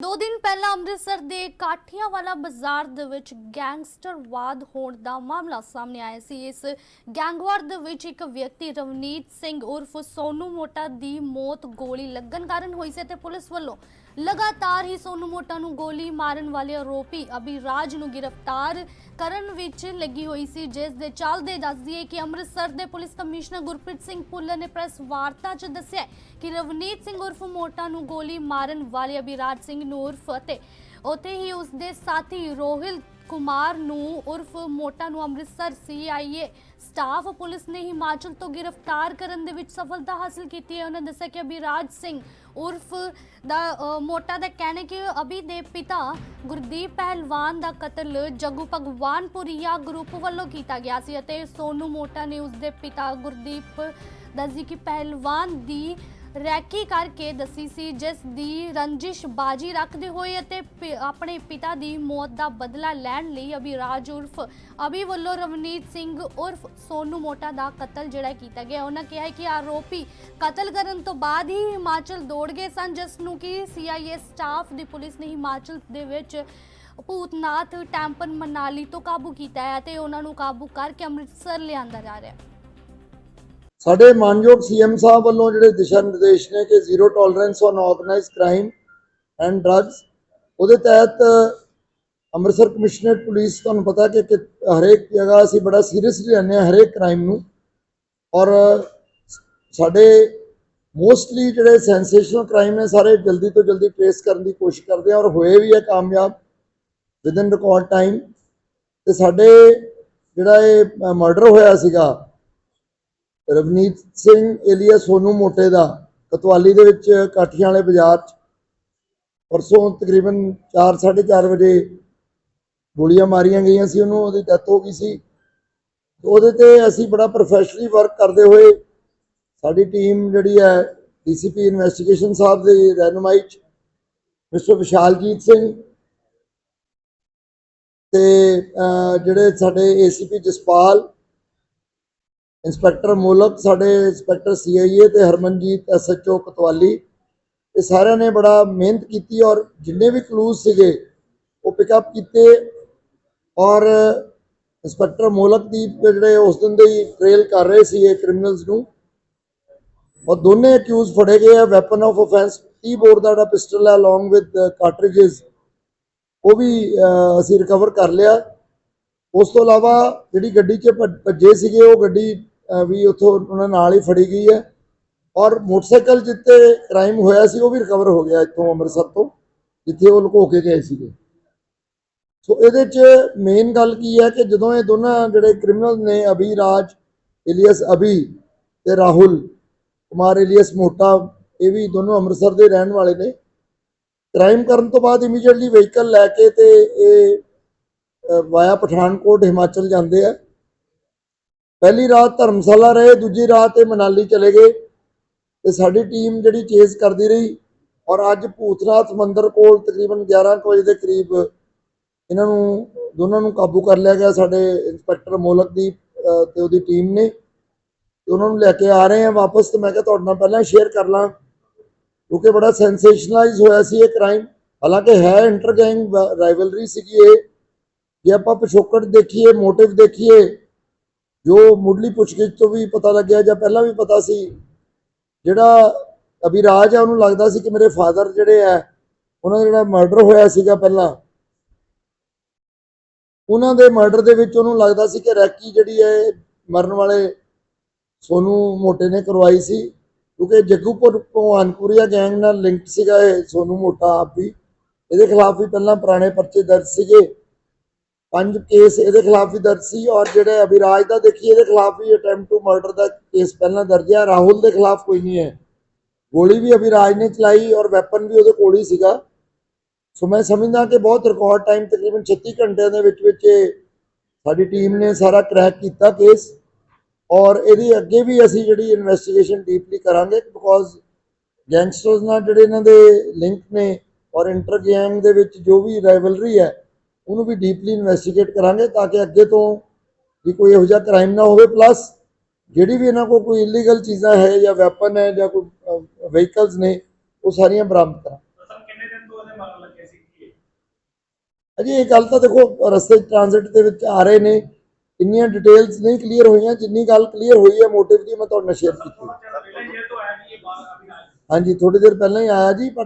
ਦੋ ਦਿਨ ਪਹਿਲਾਂ ਅੰਮ੍ਰਿਤਸਰ ਦੇ ਕਾਠੀਆਂ ਵਾਲਾ ਬਾਜ਼ਾਰ ਦੇ ਵਿੱਚ ਗੈਂਗਸਟਰਵਾਦ ਹੋਣ ਦਾ ਮਾਮਲਾ ਸਾਹਮਣੇ ਆਇਆ ਸੀ। ਇਸ ਗੈਂਗਵਾਰ ਦੇ ਵਿੱਚ ਇੱਕ ਵਿਅਕਤੀ ਰਵਨੀਤ ਸਿੰਘ ਉਰਫ ਸੋਨੂ ਮੋਟਾ ਦੀ ਮੌਤ ਗੋਲੀ ਲੱਗਣ ਕਾਰਨ ਹੋਈ ਸੀ ਤੇ ਪੁਲਿਸ ਵੱਲੋਂ ਲਗਾਤਾਰ ਹੀ ਸੋਨੂ ਮੋਟਾ ਨੂੰ ਗੋਲੀ ਮਾਰਨ ਵਾਲੇ ਆਰੋਪੀ ਅਭਿਰਾਜ ਨੂੰ ਗ੍ਰਿਫਤਾਰ ਕਰਨ ਵਿੱਚ ਲੱਗੀ ਹੋਈ ਸੀ, ਜਿਸ ਦੇ ਚੱਲਦੇ ਦੱਸਦੀਏ ਕਿ ਅੰਮ੍ਰਿਤਸਰ ਦੇ ਪੁਲਿਸ ਕਮਿਸ਼ਨਰ ਗੁਰਪ੍ਰੀਤ ਸਿੰਘ ਭੁੱਲਰ ਨੇ ਪ੍ਰੈਸ ਵਾਰਤਾ 'ਚ ਦੱਸਿਆ ਕਿ ਰਵਨੀਤ ਸਿੰਘ ਉਰਫ ਮੋਟਾ ਨੂੰ ਗੋਲੀ ਮਾਰਨ ਵਾਲੇ ਅਭਿਰਾਜ ਸਿੰਘ ਨੂੰ ਉਰਫ ਅਤੇ ਉੱਥੇ ਹੀ ਉਸ ਦੇ ਸਾਥੀ ਰੋਹਿਲ ਕੁਮਾਰ ਨੂੰ ਉਰਫ ਮੋਟਾ ਨੂੰ ਅੰਮ੍ਰਿਤਸਰ ਸੀਆਈਏ ਸਟਾਫ ਪੁਲਿਸ ਨੇ ਹਿਮਾਚਲ ਤੋਂ ਗ੍ਰਿਫਤਾਰ ਕਰਨ ਦੇ ਵਿੱਚ ਸਫਲਤਾ ਹਾਸਲ ਕੀਤੀ ਹੈ। ਉਹਨਾਂ ਦੱਸਿਆ ਕਿ ਅਭਿਰਾਜ ਸਿੰਘ ਉਰਫ ਦਾ ਮੋਟਾ ਦਾ ਕਹਿਣਾ ਕਿ ਅਭੀ ਦੇ ਪਿਤਾ ਗੁਰਦੀਪ ਪਹਿਲਵਾਨ ਦਾ ਕਤਲ ਜੱਗੂ ਭਗਵਾਨਪੁਰੀਆ ਗਰੁੱਪ ਵੱਲੋਂ ਕੀਤਾ ਗਿਆ ਸੀ ਅਤੇ ਸੋਨੂ ਮੋਟਾ ਨੇ ਉਸ ਦੇ ਪਿਤਾ ਗੁਰਦੀਪ ਦੱਸੀ ਕਿ ਪਹਿਲਵਾਨ ਦੀ ਰੈਕੀ ਕਰਕੇ ਦੱਸੀ ਸੀ, ਜਿਸ ਦੀ ਰੰਜਿਸ਼ ਬਾਜੀ ਰੱਖਦੇ ਹੋਏ ਅਤੇ ਪਿ- ਆਪਣੇ ਪਿਤਾ ਦੀ ਮੌਤ ਦਾ ਬਦਲਾ ਲੈਣ ਲਈ ਅਭਿਰਾਜ ਉਰਫ ਅਭੀ ਵੱਲੋਂ ਰਵਨੀਤ ਸਿੰਘ ਉਰਫ ਸੋਨੂ ਮੋਟਾ ਦਾ ਕਤਲ ਜਿਹੜਾ ਕੀਤਾ ਗਿਆ। ਉਹਨਾਂ ਕਿਹਾ ਕਿ ਆਰੋਪੀ ਕਤਲ ਕਰਨ ਤੋਂ ਬਾਅਦ ਹੀ ਹਿਮਾਚਲ ਦੌੜ ਗਏ ਸਨ, ਜਿਸ ਨੂੰ ਕਿ ਸੀਆਈਏ ਸਟਾਫ ਦੀ ਪੁਲਿਸ ਨੇ ਹਿਮਾਚਲ ਦੇ ਵਿੱਚ ਭੂਤਨਾਥ ਟੈਂਪਨ ਮਨਾਲੀ ਤੋਂ ਕਾਬੂ ਕੀਤਾ ਹੈ ਤੇ ਉਹਨਾਂ ਨੂੰ ਕਾਬੂ ਕਰਕੇ ਅੰਮ੍ਰਿਤਸਰ ਲਿਆਂਦਾ ਜਾ ਰਿਹਾ ਹੈ। ਸਾਡੇ ਮਾਨਯੋਗ ਸੀਐਮ ਸਾਹਿਬ ਵੱਲੋਂ ਜਿਹੜੇ ਦਿਸ਼ਾ ਨਿਰਦੇਸ਼ ਨੇ ਕਿ zero tolerance on organised crime and drugs ਉਹਦੇ ਤਹਿਤ ਅੰਮ੍ਰਿਤਸਰ ਕਮਿਸ਼ਨਰੇਟ ਪੁਲਿਸ ਤੁਹਾਨੂੰ ਪਤਾ ਕਿ ਕਿ ਹਰੇਕ ਜਗ੍ਹਾ ਅਸੀਂ ਬੜਾ ਸੀਰੀਅਸਲੀ ਲੈਂਦੇ ਹਾਂ ਹਰੇਕ ਕ੍ਰਾਈਮ ਨੂੰ ਔਰ ਸਾਡੇ ਮੋਸਟਲੀ ਜਿਹੜੇ ਸੈਂਸੇਸ਼ਨਲ ਕ੍ਰਾਈਮ ਨੇ ਸਾਰੇ ਜਲਦੀ ਤੋਂ ਜਲਦੀ ਟ੍ਰੇਸ ਕਰਨ ਦੀ ਕੋਸ਼ਿਸ਼ ਕਰਦੇ ਆ ਔਰ ਹੋਏ ਵੀ ਹੈ ਕਾਮਯਾਬ ਵਿਦਨ ਰਿਕਾਰਡ ਟਾਈਮ ਤੇ ਸਾਡੇ ਜਿਹੜਾ ਇਹ ਮਰਡਰ ਹੋਇਆ ਸੀਗਾ ਰਵਨੀਤ ਸਿੰਘ ਏਲੀਆ ਸੋਨੂ ਮੋਟੇ ਦਾ, ਕਤਵਾਲੀ ਦੇ ਵਿੱਚ ਕਾਠੀਆਂ ਵਾਲੇ ਬਾਜ਼ਾਰ 'ਚ। ਪਰਸੋਂ ਤਕਰੀਬਨ 4:30 ਵਜੇ ਗੋਲੀਆਂ ਮਾਰੀਆਂ ਗਈਆਂ ਸੀ ਉਹਨੂੰ, ਉਹਦੀ ਡੈਥ ਹੋ ਗਈ ਸੀ। ਉਹਦੇ ਤੇ ਅਸੀਂ ਬੜਾ ਪ੍ਰੋਫੈਸ਼ਨਲੀ ਵਰਕ ਕਰਦੇ ਹੋਏ ਸਾਡੀ ਟੀਮ ਜਿਹੜੀ ਹੈ, ਡੀਸੀਪੀ ਇਨਵੈਸਟੀਗੇਸ਼ਨ ਸਾਹਿਬ ਦੇ ਰਹਿਨੁਮਾਈ 'ਚ, ਮਿਸਟਰ ਵਿਸ਼ਾਲਜੀਤ ਸਿੰਘ ਤੇ ਜਿਹੜੇ ਸਾਡੇ ਏਸੀਪੀ ਜਸਪਾਲ ਇੰਸਪੈਕਟਰ ਮੋਲਕ, ਸਾਡੇ ਇੰਸਪੈਕਟਰ ਸੀਆਈਏ ਤੇ ਹਰਮਨਜੀਤ ਐਸਐਚਓ ਕਤਵਾਲੀ, ਇਹ ਸਾਰਿਆਂ ਨੇ ਬੜਾ ਮਿਹਨਤ ਕੀਤੀ ਔਰ ਜਿੰਨੇ ਵੀ ਕਲੂਜ਼ ਸੀਗੇ, ਉਹ ਪਿਕਅਪ ਕੀਤੇ ਔਰ ਇੰਸਪੈਕਟਰ ਮੋਲਕ ਦੀ ਜਿਹੜੇ ਉਸ ਦਿਨ ਦੇ ਹੀ ਟ੍ਰੇਲ ਕਰ ਰਹੇ ਸੀ ਇਹ ਕ੍ਰਿਮੀਨਲਸ ਨੂੰ। ਔਰ ਦੋਨੇ ਅਕਿਊਜ਼ ਫੜੇ ਗਏ ਆ ਵੈਪਨ ਆਫ ਆਫੈਂਸ 30 ਬੋਰ ਦਾ ਜਿਹੜਾ ਪਿਸਟਲ ਹੈ ਅਲੋਂਗ ਵਿਦ ਕਾਰਟ੍ਰਿਜਸ ਉਹ ਵੀ ਅਸੀਂ ਰਿਕਵਰ ਕਰ ਲਿਆ। ਉਸ ਤੋਂ ਇਲਾਵਾ ਜਿਹੜੀ ਗੱਡੀ 'ਚ ਭੱਜ- ਭੱਜੇ ਸੀਗੇ, ਉਹ ਗੱਡੀ ਵੀ ਉੱਥੋਂ ਉਹਨਾਂ ਨਾਲ ਹੀ ਫੜੀ ਗਈ ਹੈ। ਔਰ ਮੋਟਰਸਾਈਕਲ ਜਿੱਤੇ ਕ੍ਰਾਈਮ ਹੋਇਆ ਸੀ, ਉਹ ਵੀ ਰਿਕਵਰ ਹੋ ਗਿਆ ਇੱਥੋਂ ਅੰਮ੍ਰਿਤਸਰ ਤੋਂ, ਜਿੱਥੇ ਉਹ ਲੁਕੋ ਕੇ ਗਏ ਸੀਗੇ। ਸੋ ਇਹਦੇ 'ਚ ਮੇਨ ਗੱਲ ਕੀ ਹੈ ਕਿ ਜਦੋਂ ਇਹ ਦੋਨਾਂ ਜਿਹੜੇ ਕ੍ਰਿਮੀਨਲ ਨੇ, ਅਭੀ ਰਾਜ ਇਲੀਅਸ ਅਭੀ ਤੇ ਰਾਹੁਲ, ਕੁਮਾਰ ਇਲੀਅਸ ਮੋਟਾ, ਇਹ ਵੀ ਦੋਨੋਂ ਅੰਮ੍ਰਿਤਸਰ ਦੇ ਰਹਿਣ ਵਾਲੇ ਨੇ। ਕ੍ਰਾਈਮ ਕਰਨ ਤੋਂ ਬਾਅਦ ਇਮੀਡੀਏਟਲੀ ਵਹੀਕਲ ਲੈ ਕੇ ਤੇ ਇਹ ਵਾਇਆ ਪਠਾਨਕੋਟ, ਹਿਮਾਚਲ ਜਾਂਦੇ ਆ। ਪਹਿਲੀ ਰਾਤ ਧਰਮਸ਼ਾਲਾ ਰਹੇ ਦੂਜੀ ਰਾਤ ਇਹ ਮਨਾਲੀ ਚਲੇ ਗਏ ਤੇ ਸਾਡੀ ਟੀਮ ਜਿਹੜੀ ਚੇਜ਼ ਕਰਦੀ ਰਹੀ ਔਰ ਅੱਜ ਭੂਤਨਾਥ ਮੰਦਿਰ ਕੋਲ ਤਕਰੀਬਨ 11 ਕੁ ਵਜੇ ਦੇ ਕਰੀਬ ਇਹਨਾਂ ਨੂੰ ਦੋਨਾਂ ਨੂੰ ਕਾਬੂ ਕਰ ਲਿਆ ਗਿਆ ਸਾਡੇ ਇੰਸਪੈਕਟਰ ਮੋਲਕ ਦੀ ਅਹ, ਤੇ ਉਹਦੀ ਟੀਮ ਨੇ ਤੇ ਉਹਨਾਂ ਨੂੰ ਲੈ ਕੇ ਆ ਰਹੇ ਆ ਵਾਪਸ ਤੇ ਮੈਂ ਕਿਹਾ ਤੁਹਾਡੇ ਨਾਲ ਪਹਿਲਾਂ ਸ਼ੇਅਰ ਕਰ ਲਾਂ ਕਿਉਂਕਿ ਬੜਾ ਸੈਂਸੇਸ਼ਨਲਾਈਜ਼ ਹੋਇਆ ਸੀ ਇਹ ਕ੍ਰਾਈਮ ਹਾਲਾਂਕਿ ਹੈ ਇੰਟਰ ਗੈਂਗ ਰਾਈਵਲਰੀ ਸੀਗੀ ਇਹ। ਜੇ ਆਪਾਂ ਪਿਛੋਕੜ ਦੇਖੀਏ ਮੋਟਿਵ ਦੇਖੀਏ ਜੋ ਮੁੱਢਲੀ ਪੁੱਛਗਿੱਛ ਤੋਂ ਵੀ ਪਤਾ ਲੱਗਿਆ ਜਾਂ ਪਹਿਲਾਂ ਵੀ ਪਤਾ ਸੀ, ਜਿਹੜਾ ਅਭਿਰਾਜ ਹੈ ਉਹਨੂੰ ਲੱਗਦਾ ਸੀ ਕਿ ਮੇਰੇ ਫਾਦਰ ਜਿਹੜੇ ਆ, ਉਹਨਾਂ ਦਾ ਜਿਹੜਾ ਮਰਡਰ ਹੋਇਆ ਸੀਗਾ ਪਹਿਲਾਂ, ਉਹਨਾਂ ਦੇ ਮਰਡਰ ਦੇ ਵਿੱਚ ਉਹਨੂੰ ਲੱਗਦਾ ਸੀ ਕਿ ਰੈਕੀ ਜਿਹੜੀ ਹੈ ਮਰਨ ਵਾਲੇ ਸੋਨੂ ਮੋਟੇ ਨੇ ਕਰਵਾਈ ਸੀ, ਕਿਉਂਕਿ ਜੱਗੂਪੁਰ ਭਗਵਾਨਪੁਰੀਆ ਗੈਂਗ ਨਾਲ ਲਿੰਕਡ ਸੀਗਾ ਇਹ ਸੋਨੂ ਮੋਟਾ ਆਪ ਵੀ, ਇਹਦੇ ਖਿਲਾਫ ਵੀ ਪਹਿਲਾਂ ਪੁਰਾਣੇ ਪਰਚੇ ਦਰਜ ਸੀਗੇ। ਪੰਜ ਕੇਸ ਇਹਦੇ ਖਿਲਾਫ ਵੀ ਦਰਜ ਸੀ ਔਰ ਜਿਹੜੇ ਅਭਿਰਾਜ ਦਾ ਦੇਖੀਏ, ਇਹਦੇ ਖਿਲਾਫ ਵੀ ਅਟੈਂਪਟ ਟੂ ਮਰਡਰ ਦਾ ਕੇਸ ਪਹਿਲਾਂ ਦਰਜ ਹੈ। ਰਾਹੁਲ ਦੇ ਖਿਲਾਫ ਕੋਈ ਨਹੀਂ ਹੈ। ਗੋਲੀ ਵੀ ਅਭਿਰਾਜ ਨੇ ਚਲਾਈ ਔਰ ਵੈਪਨ ਵੀ ਉਹਦੇ ਕੋਲ ਹੀ ਸੀਗਾ। ਸੋ ਮੈਂ ਸਮਝਦਾ ਕਿ ਬਹੁਤ ਰਿਕਾਰਡ ਟਾਈਮ ਤਕਰੀਬਨ 36 ਘੰਟਿਆਂ ਦੇ ਵਿੱਚ ਵਿੱਚ ਸਾਡੀ ਟੀਮ ਨੇ ਸਾਰਾ ਕ੍ਰੈਕ ਕੀਤਾ ਕੇਸ ਔਰ ਇਹਦੀ ਅੱਗੇ ਵੀ ਅਸੀਂ ਜਿਹੜੀ ਇਨਵੈਸਟੀਗੇਸ਼ਨ ਡੀਪਲੀ ਕਰਾਂਗੇ ਬਿਕੋਜ਼ ਗੈਂਗਸਟਰਸ ਨਾਲ ਜਿਹੜੇ ਇਹਨਾਂ ਦੇ ਲਿੰਕ ਨੇ ਔਰ ਇੰਟਰ ਗੈਂਗ ਦੇ ਵਿੱਚ ਜੋ ਵੀ ਰਾਈਵਲਰੀ ਹੈ ਉਹਨੂੰ ਵੀ ਡੀਪਲੀ ਇਨਵੈਸਟੀਗੇਟ ਕਰਾਂਗੇ ਤਾਂ ਕਿ ਅੱਗੇ ਤੋਂ ਵੀ ਕੋਈ ਇਹੋ ਜਿਹਾ ਕ੍ਰਾਈਮ ਨਾ ਹੋਵੇ। ਪਲੱਸ ਜਿਹੜੀ ਵੀ ਇਹਨਾਂ ਕੋਲ ਕੋਈ ਇਲੀਗਲ ਚੀਜ਼ਾਂ ਹੈ ਜਾਂ ਵੈਪਨ ਹੈ ਜਾਂ ਕੋਈ ਵਹੀਕਲਸ ਨੇ ਉਹ ਸਾਰੀਆਂ ਬਰਾਮਦ ਕਰਾਂ? ਅਜੇ ਇਹ ਗੱਲ ਤਾਂ ਦੇਖੋ ਰਸਤੇ ਟ੍ਰਾਂਜ਼ਿਟ ਦੇ ਵਿੱਚ ਆ ਰਹੇ ਨੇ। ਇੰਨੀਆਂ ਡਿਟੇਲਸ ਨਹੀਂ ਕਲੀਅਰ ਹੋਈਆਂ। ਜਿੰਨੀ ਗੱਲ ਕਲੀਅਰ ਹੋਈ ਹੈ ਮੋਟਿਵ ਦੀ ਮੈਂ ਤੁਹਾਡੇ ਨਾਲ ਸ਼ੇਅਰ ਕੀਤੀ ਹਾਂਜੀ ਥੋੜੀ ਦੇਰ ਪਹਿਲਾਂ ਹੀ ਆਇਆ ਜੀ